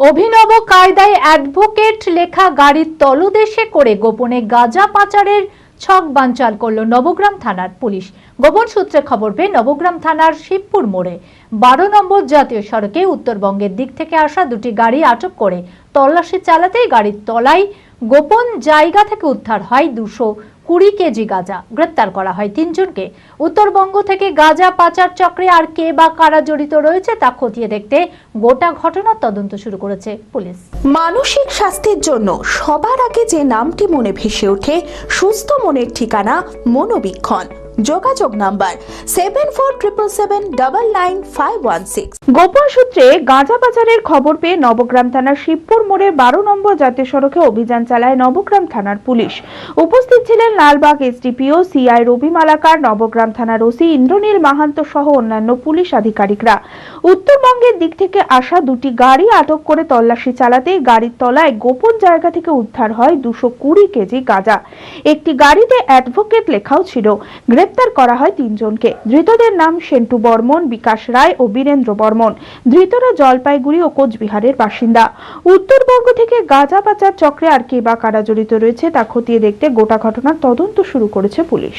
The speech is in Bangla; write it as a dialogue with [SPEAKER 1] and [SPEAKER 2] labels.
[SPEAKER 1] অভিনব কায়দায় অ্যাডভোকেট লেখা গাড়ির তলদেশে করে গোপনে গাঁজা পাচারের ছক বানচাল করল নবগ্রাম থানার পুলিশ। গোপন সূত্রে খবর পেয়ে নবগ্রাম থানার শিবপুর মোড়ে বারো নম্বর জাতীয় সড়কে উত্তরবঙ্গের দিক থেকে আসা দুটি গাড়ি আটক করে তল্লাশি চালাতেই গাড়ির তলায় গোপন জায়গা থেকে উদ্ধার হয় দুশো কুড়ি কেজি গাঁজা গ্রেপ্তার করা হয় তিনজনকে। উত্তরবঙ্গ থেকে গাঁজা পাচার চক্রে আর কে বা কারা জড়িত রয়েছে তা খতিয়ে দেখতে গোটা ঘটনার তদন্ত শুরু করেছে পুলিশ।
[SPEAKER 2] মানসিক স্বাস্থ্যের জন্য সবার আগে যে নামটি মনে ভেসে ওঠে, সুস্থ মনের ঠিকানা মনোবীক্ষণ। যোগাযোগ number seven four triple seven double nine five one six
[SPEAKER 3] গোপন সূত্রে গাঁজা পাচারের খবর পেয়ে নবগ্রাম থানার শিবপুর মোড়ে বারো নম্বর জাতীয় সড়কে অভিযান চালায় নবগ্রাম থানার পুলিশ। উপস্থিত ছিলেন লালবাগ এসডিপিও সিআই রবি মালাকার নবগ্রাম থানার ওসি ইন্দ্রনীল মাহান্ত সহ অন্যান্য পুলিশ আধিকারিকরা। উত্তরবঙ্গের দিক থেকে আসা দুটি গাড়ি আটক করে তল্লাশি চালাতেই গাড়ির তলায় গোপন জায়গা থেকে উদ্ধার হয় দুশো কুড়ি কেজি গাঁজা। একটি গাড়িতে অ্যাডভোকেট লেখাও ছিল। গ্রেপ্তার করা হয় তিনজনকে। ধৃতদের নাম সেন্টু বর্মন, বিকাশ রায় ও বীরেন্দ্র বর্মন। ধৃতরা জলপাইগুড়ি ও কোচবিহারের বাসিন্দা। উত্তরবঙ্গ থেকে গাঁজা পাচার চক্রে আর কে বা কারা জড়িত রয়েছে তা খতিয়ে দেখতে গোটা ঘটনার তদন্ত শুরু করেছে পুলিশ।